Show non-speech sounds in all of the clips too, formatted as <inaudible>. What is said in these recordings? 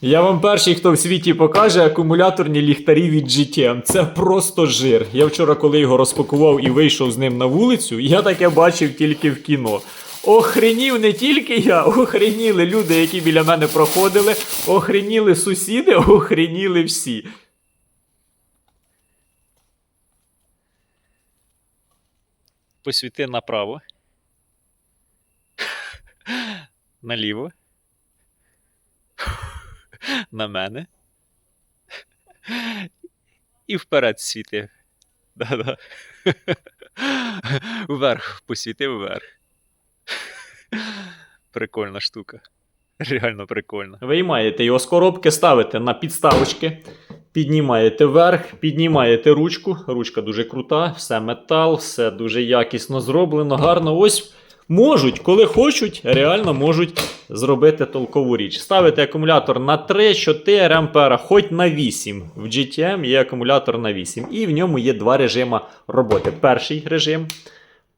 Я вам перший, хто в світі покаже акумуляторні ліхтарі від GTM. Це просто жир. Я вчора, коли його розпакував і вийшов з ним на вулицю, я таке бачив тільки в кіно. Охренів не тільки я, охреніли люди, які біля мене проходили, охреніли сусіди, охреніли всі. Посвіти направо. Наліво. На мене. І вперед світи. Да-да. Вверх, посвітив вверх. Прикольна штука. Реально прикольно. Виймаєте його з коробки, ставите на підставочки, піднімаєте вверх, піднімаєте ручку. Ручка дуже крута, все метал, все дуже якісно зроблено, гарно. Ось можуть, коли хочуть, реально можуть зробити толкову річ. Ставити акумулятор на 3-4 ампера, хоч на 8. В GTM є акумулятор на 8. І в ньому є два режими роботи. Перший режим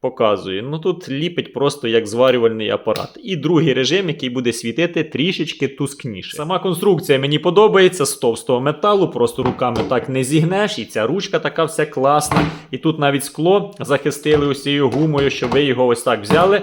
показує. Ну тут ліпить просто як зварювальний апарат. І другий режим, який буде світити трішечки тускніше. Сама конструкція мені подобається з товстого металу, просто руками так не зігнеш. І ця ручка така вся класна. І тут навіть скло захистили усією гумою, щоб ви його ось так взяли.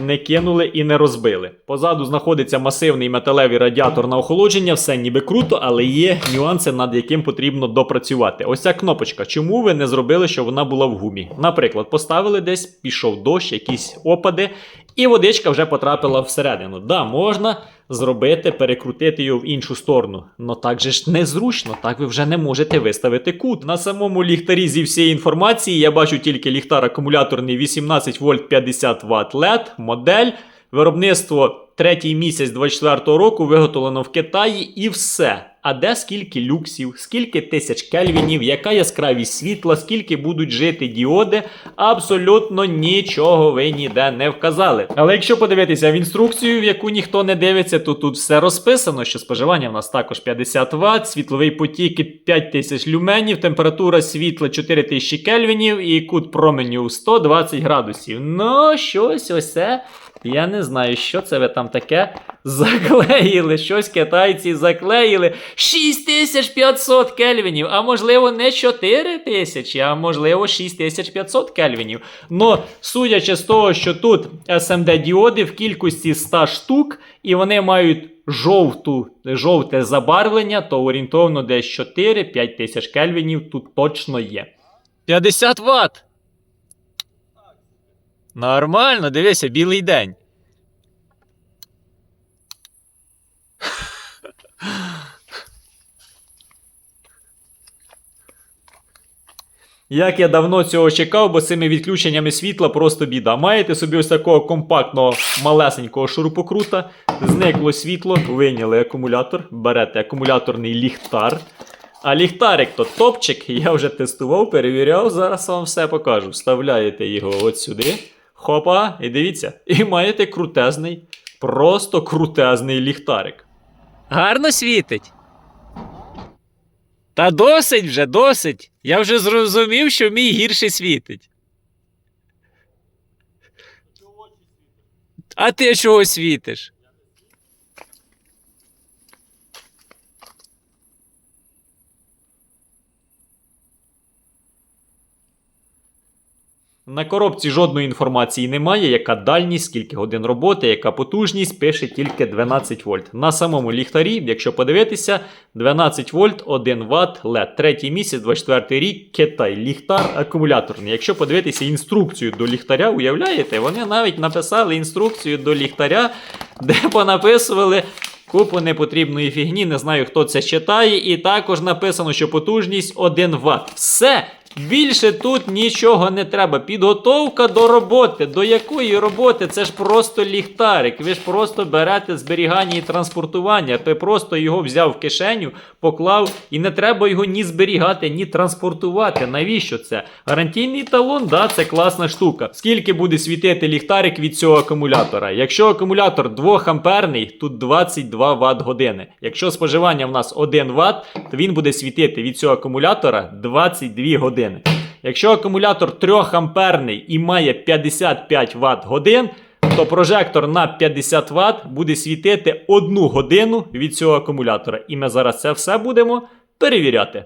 Не кинули і не розбили. Позаду знаходиться масивний металевий радіатор на охолодження, все ніби круто, але є нюанси, над яким потрібно допрацювати. Ось ця кнопочка. Чому ви не зробили, щоб вона була в гумі? Наприклад, поставили десь, пішов дощ, якісь опади, і водичка вже потрапила всередину. Да, можна зробити, перекрутити його в іншу сторону. Ну так же ж незручно, так ви вже не можете виставити кут. На самому ліхтарі зі всієї інформації я бачу тільки ліхтар акумуляторний 18 вольт 50 Вт LED, модель. Виробництво третій місяць 24 року виготовлено в Китаї і все. А де скільки люксів, скільки тисяч кельвінів, яка яскравість світла, скільки будуть жити діоди, абсолютно нічого ви ніде не вказали. Але якщо подивитися в інструкцію, в яку ніхто не дивиться, то тут все розписано, що споживання в нас також 50 Вт, світловий потік 5000 люменів, температура світла 4000 кельвінів і кут променю 120 градусів. Ну, щось ось це. Я не знаю, що це ви там таке заклеїли. Щось китайці заклеїли. 6500 кельвінів, а можливо, не 4000, а можливо 6500 кельвінів. Но судячи з того, що тут SMD діоди в кількості 100 штук, і вони мають жовту, жовте забарвлення, то орієнтовно десь 4-5 тисяч кельвінів тут точно є. 50 Вт! Нормально, дивися, білий день. Як я давно цього чекав, бо з цими відключеннями світла просто біда. Маєте собі ось такого компактного малесенького шурупокрута, зникло світло, вийняли акумулятор, берете акумуляторний ліхтар. А ліхтарик то топчик, я вже тестував, перевіряв, зараз вам все покажу. Вставляєте його от сюди. Хопа, і дивіться, і маєте крутезний, просто крутезний ліхтарик. Гарно світить. Та досить вже, досить. Я вже зрозумів, що мій гірше світить. А ти чого світиш? На коробці жодної інформації немає, яка дальність, скільки годин роботи, яка потужність, пише тільки 12 вольт. На самому ліхтарі, якщо подивитися, 12 вольт, 1 Вт, LED. Третій місяць, 24 рік, Китай, ліхтар акумуляторний. Якщо подивитися інструкцію до ліхтаря, уявляєте, вони навіть написали інструкцію до ліхтаря, де понаписували. Купу непотрібної фігні, не знаю, хто це читає. І також написано, що потужність 1 Вт. Все. Більше тут нічого не треба. Підготовка до роботи. До якої роботи? Це ж просто ліхтарик. Ви ж просто берете зберігання і транспортування. Ти просто його взяв в кишеню, поклав, і не треба його ні зберігати, ні транспортувати. Навіщо це? Гарантійний талон, да, це класна штука. Скільки буде світити ліхтарик від цього акумулятора? Якщо акумулятор 2 амперний, тут 22 Вт години. Якщо споживання в нас 1 Вт, то він буде світити від цього акумулятора 22 години. Якщо акумулятор 3 амперний і має 55 Вт годин, Тобто прожектор на 50 Вт буде світити одну годину від цього акумулятора. І ми зараз це все будемо перевіряти.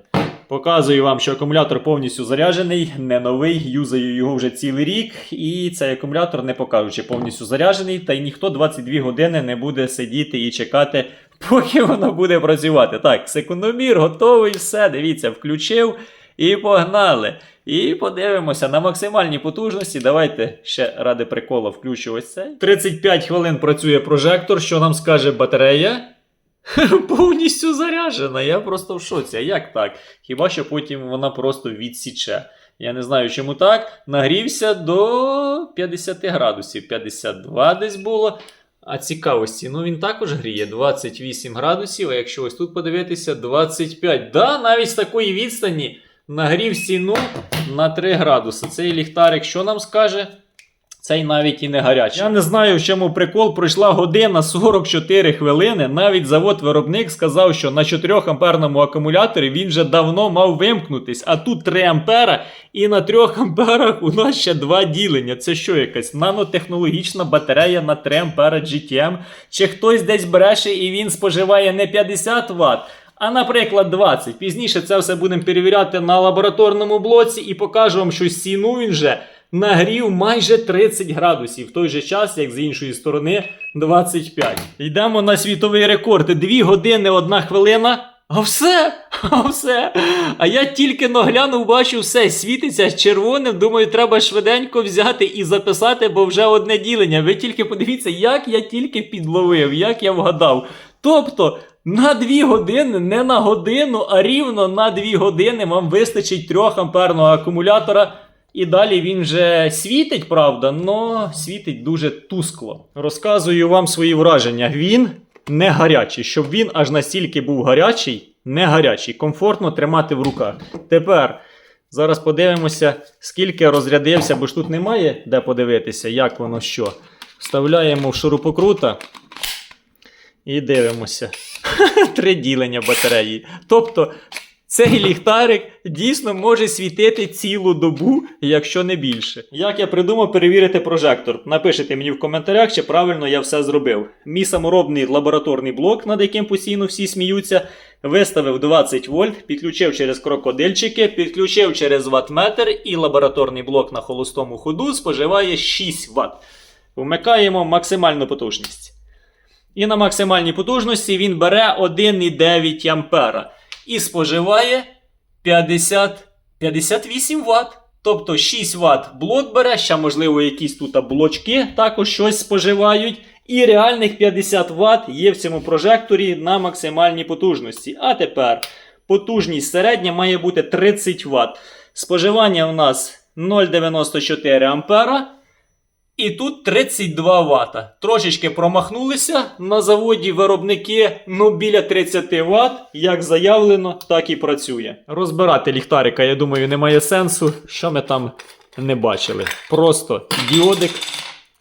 Показую вам, що акумулятор повністю заряджений, не новий, юзаю його вже цілий рік, і цей акумулятор не покажу, чи повністю заряджений, та й ніхто 22 години не буде сидіти і чекати, поки воно буде працювати. Так, секундомір готовий, все, дивіться, включив і погнали. І подивимося на максимальній потужності. Давайте ще ради приколу включу ось цей. 35 хвилин працює прожектор, що нам скаже батарея. <laughs> Повністю заряджена. Я просто в шоці. А як так? Хіба що потім вона просто відсіче. Я не знаю, чому так. Нагрівся до 50 градусів. 52 десь було. А цікавості, ну він також гріє 28 градусів, а якщо ось тут подивитися, 25. Да, навіть з такої відстані нагрів стіну на 3 градуси. Цей ліхтарик що нам скаже? Цей навіть і не гарячий. Я не знаю, в чому прикол. Пройшла година 44 хвилини. Навіть завод-виробник сказав, що на 4 амперному акумуляторі він вже давно мав вимкнутись. А тут 3 ампера, і на 3 амперах у нас ще два ділення. Це що, якась нанотехнологічна батарея на 3 ампера GTM? Чи хтось десь бреше і він споживає не 50 Вт? А, наприклад, 20. Пізніше це все будемо перевіряти на лабораторному блоці і покажу вам, що стіну він вже нагрів майже 30 градусів, в той же час, як з іншої сторони, 25. Йдемо на світовий рекорд. 2 години, 1 хвилина. А все, <laughs> а все. А я тільки наглянув, бачу, все світиться червоним. Думаю, треба швиденько взяти і записати, бо вже одне ділення. Ви тільки подивіться, як я тільки підловив, як я вгадав. Тобто. На 2 години, не на годину, а рівно на 2 години вам вистачить 3 амперного акумулятора. І далі він вже світить, правда, але світить дуже тускло. Розказую вам свої враження. Він не гарячий. Щоб він аж настільки був гарячий, не гарячий. Комфортно тримати в руках. Тепер зараз подивимося, скільки розрядився, бо ж тут немає де подивитися, як воно що. Вставляємо в шурупокрута і дивимося. <laughs> Три ділення батареї. Тобто. Цей ліхтарик дійсно може світити цілу добу, якщо не більше. Як я придумав перевірити прожектор? Напишіть мені в коментарях, чи правильно я все зробив. Мій саморобний лабораторний блок, над яким постійно всі сміються, виставив 20 вольт, підключив через крокодильчики, підключив через ваттметр і лабораторний блок на холостому ходу споживає 6 Вт. Вмикаємо максимальну потужність. І на максимальній потужності він бере 1,9 ампера і споживає 50, 58 Вт. Тобто 6 Вт блок бере, ще, можливо, якісь тут блочки також щось споживають. І реальних 50 Вт є в цьому прожекторі на максимальній потужності. А тепер потужність середня має бути 30 Вт. Споживання у нас 0,94 ампера. І тут 32 Вт. Трошечки промахнулися на заводі виробники, ну біля 30 Вт, як заявлено, так і працює. Розбирати ліхтарика, я думаю, немає сенсу. Що ми там не бачили? Просто діодик.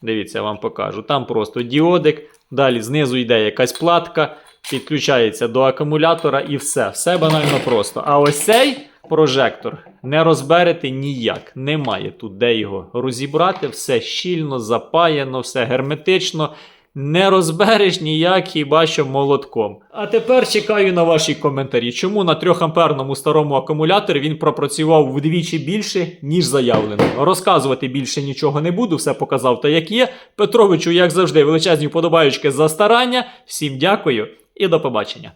Дивіться, я вам покажу. Там просто діодик. Далі знизу йде якась платка, підключається до акумулятора і все. Все банально просто. А ось цей прожектор не розберете ніяк. Немає тут де його розібрати. Все щільно, запаяно, все герметично. Не розбереш ніяк хіба що молотком. А тепер чекаю на ваші коментарі. Чому на 3 амперному старому акумуляторі він пропрацював вдвічі більше, ніж заявлено. Розказувати більше нічого не буду, все показав та як є. Петровичу, як завжди, величезні вподобаючки за старання. Всім дякую і до побачення.